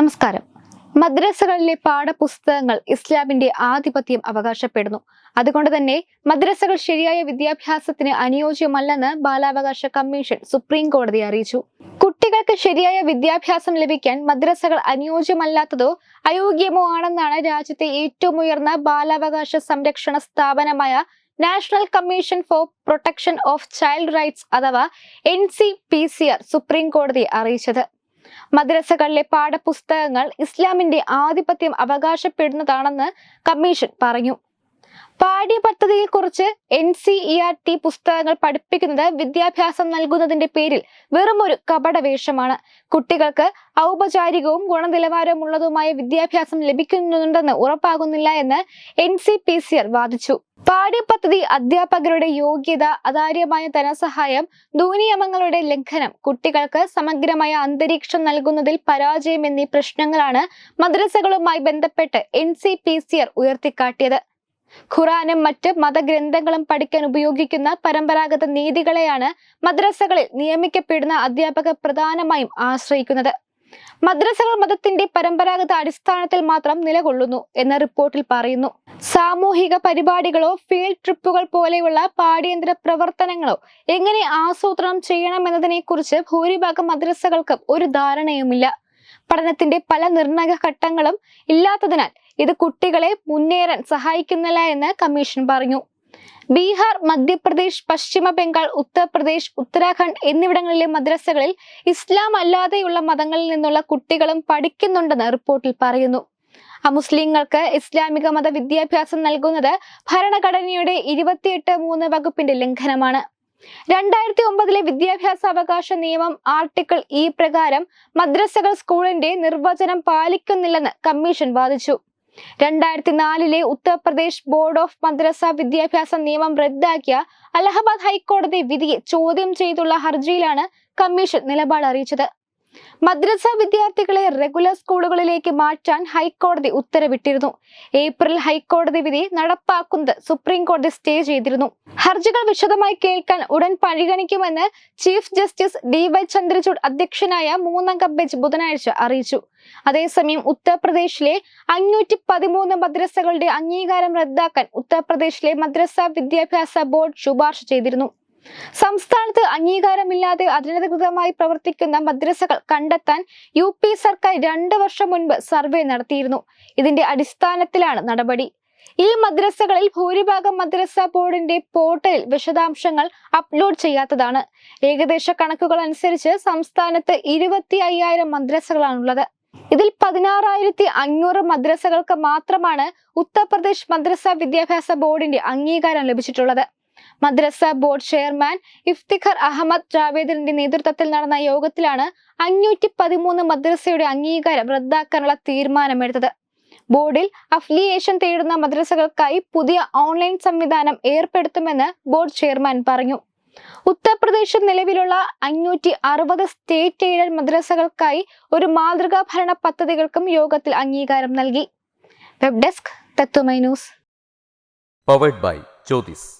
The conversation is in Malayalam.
നമസ്കാരം. മദ്രസകളിലെ പാഠപുസ്തകങ്ങൾ ഇസ്ലാമിന്റെ ആധിപത്യം അവകാശപ്പെടുന്നു. അതുകൊണ്ട് തന്നെ മദ്രസകൾ ശരിയായ വിദ്യാഭ്യാസത്തിന് അനുയോജ്യമല്ലെന്ന് ബാലാവകാശ കമ്മീഷൻ സുപ്രീം കോടതി അറിയിച്ചു. കുട്ടികൾക്ക് ശരിയായ വിദ്യാഭ്യാസം ലഭിക്കാൻ മദ്രസകൾ അനുയോജ്യമല്ലാത്തതോ അയോഗ്യമോ ആണെന്നാണ് രാജ്യത്തെ ഏറ്റവും ഉയർന്ന ബാലാവകാശ സംരക്ഷണ സ്ഥാപനമായ national commission for protection of child rights അഥവാ N C P C R supreme കോടതിയെ അറിയിച്ചത്. മദ്രസകളിലെ പാഠപുസ്തകങ്ങൾ ഇസ്ലാമിന്റെ ആധിപത്യം അവകാശപ്പെടുന്നതാണെന്ന് കമ്മീഷൻ പറഞ്ഞു. പാഠ്യപദ്ധതിയിൽ കുറിച്ച് N C E R T പുസ്തകങ്ങൾ പഠിപ്പിക്കുന്നത് വിദ്യാഭ്യാസം നൽകുന്നതിന്റെ പേരിൽ വെറുമൊരു കപടവേഷമാണ്. കുട്ടികൾക്ക് ഔപചാരികവും ഗുണനിലവാരമുള്ളതുമായ വിദ്യാഭ്യാസം ലഭിക്കുന്നുണ്ടെന്ന് ഉറപ്പാകുന്നില്ല എന്ന് N C P C R വാദിച്ചു. പാഠ്യപദ്ധതി അധ്യാപകരുടെ യോഗ്യത അതാര്യമായ ധനസഹായം ദൂനിയമങ്ങളുടെ ലംഘനം കുട്ടികൾക്ക് സമഗ്രമായ അന്തരീക്ഷം നൽകുന്നതിൽ പരാജയം എന്നീ പ്രശ്നങ്ങളാണ് മദ്രസകളുമായി ബന്ധപ്പെട്ട് N C P C R ഉയർത്തിക്കാട്ടിയത്. ഖുറാനും മറ്റ് മതഗ്രന്ഥങ്ങളും പഠിക്കാൻ ഉപയോഗിക്കുന്ന പരമ്പരാഗത നീതികളെയാണ് മദ്രസകളിൽ നിയമിക്കപ്പെടുന്ന അധ്യാപകർ പ്രധാനമായും ആശ്രയിക്കുന്നത്. മദ്രസകൾ മതത്തിന്റെ പരമ്പരാഗത അടിസ്ഥാനത്തിൽ മാത്രം നിലകൊള്ളുന്നു എന്ന റിപ്പോർട്ടിൽ പറയുന്നു. സാമൂഹിക പരിപാടികളോ ഫീൽഡ് ട്രിപ്പുകൾ പോലെയുള്ള പാഠ്യേതര പ്രവർത്തനങ്ങളോ എങ്ങനെ ആസൂത്രണം ചെയ്യണമെന്നതിനെ കുറിച്ച് ഭൂരിഭാഗം മദ്രസകൾക്കും ഒരു ധാരണയുമില്ല. പഠനത്തിന്റെ പല നിർണായക ഘട്ടങ്ങളും ഇല്ലാത്തതിനാൽ ഇത് കുട്ടികളെ മുന്നേറാൻ സഹായിക്കുന്നില്ല എന്ന് കമ്മീഷൻ പറഞ്ഞു. ബീഹാർ മധ്യപ്രദേശ് പശ്ചിമ ബംഗാൾ ഉത്തർപ്രദേശ് ഉത്തരാഖണ്ഡ് എന്നിവിടങ്ങളിലെ മദ്രസകളിൽ ഇസ്ലാം അല്ലാതെയുള്ള മതങ്ങളിൽ നിന്നുള്ള കുട്ടികളും പഠിക്കുന്നുണ്ടെന്ന് റിപ്പോർട്ടിൽ പറയുന്നു. അമുസ്ലിങ്ങൾക്ക് ഇസ്ലാമിക മത വിദ്യാഭ്യാസം നൽകുന്നത് ഭരണഘടനയുടെ ഇരുപത്തിയെട്ട് മൂന്ന് വകുപ്പിന്റെ ലംഘനമാണ്. രണ്ടായിരത്തി ഒമ്പതിലെ വിദ്യാഭ്യാസ അവകാശ നിയമം ആർട്ടിക്കിൾ ഇ പ്രകാരം മദ്രസകൾ സ്കൂളിന്റെ നിർവചനം പാലിക്കുന്നില്ലെന്ന് കമ്മീഷൻ വാദിച്ചു. രണ്ടായിരത്തി നാലിലെ ഉത്തർപ്രദേശ് ബോർഡ് ഓഫ് മദ്രസ വിദ്യാഭ്യാസ നിയമം റദ്ദാക്കിയ അലഹബാദ് ഹൈക്കോടതി വിധിയെ ചോദ്യം ചെയ്തുള്ള ഹർജിയിലാണ് കമ്മീഷൻ നിലപാട് അറിയിച്ചത്. മദ്രസ വിദ്യാർത്ഥികളെ റെഗുലർ സ്കൂളുകളിലേക്ക് മാറ്റാൻ ഹൈക്കോടതി ഉത്തരവിട്ടിരുന്നു. ഏപ്രിൽ ഹൈക്കോടതി വിധി നടപ്പാക്കുന്നത് സുപ്രീം കോടതി സ്റ്റേ ചെയ്തിരുന്നു. ഹർജികൾ വിശദമായി കേൾക്കാൻ ഉടൻ പരിഗണിക്കുമെന്ന് chief justice D Y Chandrachud അധ്യക്ഷനായ മൂന്നംഗ ബെഞ്ച് ബുധനാഴ്ച അറിയിച്ചു. അതേസമയം ഉത്തർപ്രദേശിലെ അഞ്ഞൂറ്റി പതിമൂന്ന് മദ്രസകളുടെ അംഗീകാരം റദ്ദാക്കാൻ ഉത്തർപ്രദേശിലെ മദ്രസ വിദ്യാഭ്യാസ ബോർഡ് ശുപാർശ ചെയ്തിരുന്നു. സംസ്ഥാനത്ത് അംഗീകാരമില്ലാതെ അനധികൃതമായി പ്രവർത്തിക്കുന്ന മദ്രസകൾ കണ്ടെത്താൻ യു പി സർക്കാർ രണ്ട് വർഷം മുൻപ് സർവേ നടത്തിയിരുന്നു. ഇതിന്റെ അടിസ്ഥാനത്തിലാണ് നടപടി. ഈ മദ്രസകളിൽ ഭൂരിഭാഗം മദ്രസ ബോർഡിന്റെ പോർട്ടലിൽ വിശദാംശങ്ങൾ അപ്ലോഡ് ചെയ്യാത്തതാണ്. ഏകദേശ കണക്കുകൾ അനുസരിച്ച് സംസ്ഥാനത്ത് ഇരുപത്തി അയ്യായിരം മദ്രസകളാണുള്ളത്. ഇതിൽ പതിനാറായിരത്തി അഞ്ഞൂറ് മദ്രസകൾക്ക് മാത്രമാണ് ഉത്തർപ്രദേശ് മദ്രസ വിദ്യാഭ്യാസ ബോർഡിന്റെ അംഗീകാരം ലഭിച്ചിട്ടുള്ളത്. മദ്രസ ബോർഡ് ചെയർമാൻ ഇഫ്തിഖർ അഹമ്മദ് ജാവേദിന്റെ നേതൃത്വത്തിൽ നടന്ന യോഗത്തിലാണ് അഞ്ഞൂറ്റി പതിമൂന്ന് മദ്രസയുടെ അംഗീകാരം റദ്ദാക്കാനുള്ള തീരുമാനമെടുത്തത്. ബോർഡിൽ അഫിലിയേഷൻ തേടുന്ന മദ്രസകൾക്കായി പുതിയ ഓൺലൈൻ സംവിധാനം ഏർപ്പെടുത്തുമെന്ന് ബോർഡ് ചെയർമാൻ പറഞ്ഞു. ഉത്തർപ്രദേശിൽ നിലവിലുള്ള അഞ്ഞൂറ്റി അറുപത് സ്റ്റേറ്റ് എയ്ഡഡ് മദ്രസകൾക്കായി ഒരു മാതൃകാ ഭരണ പദ്ധതികൾക്കും യോഗത്തിൽ അംഗീകാരം നൽകി. Web desk Tatwamayi news. Powered by Jyothis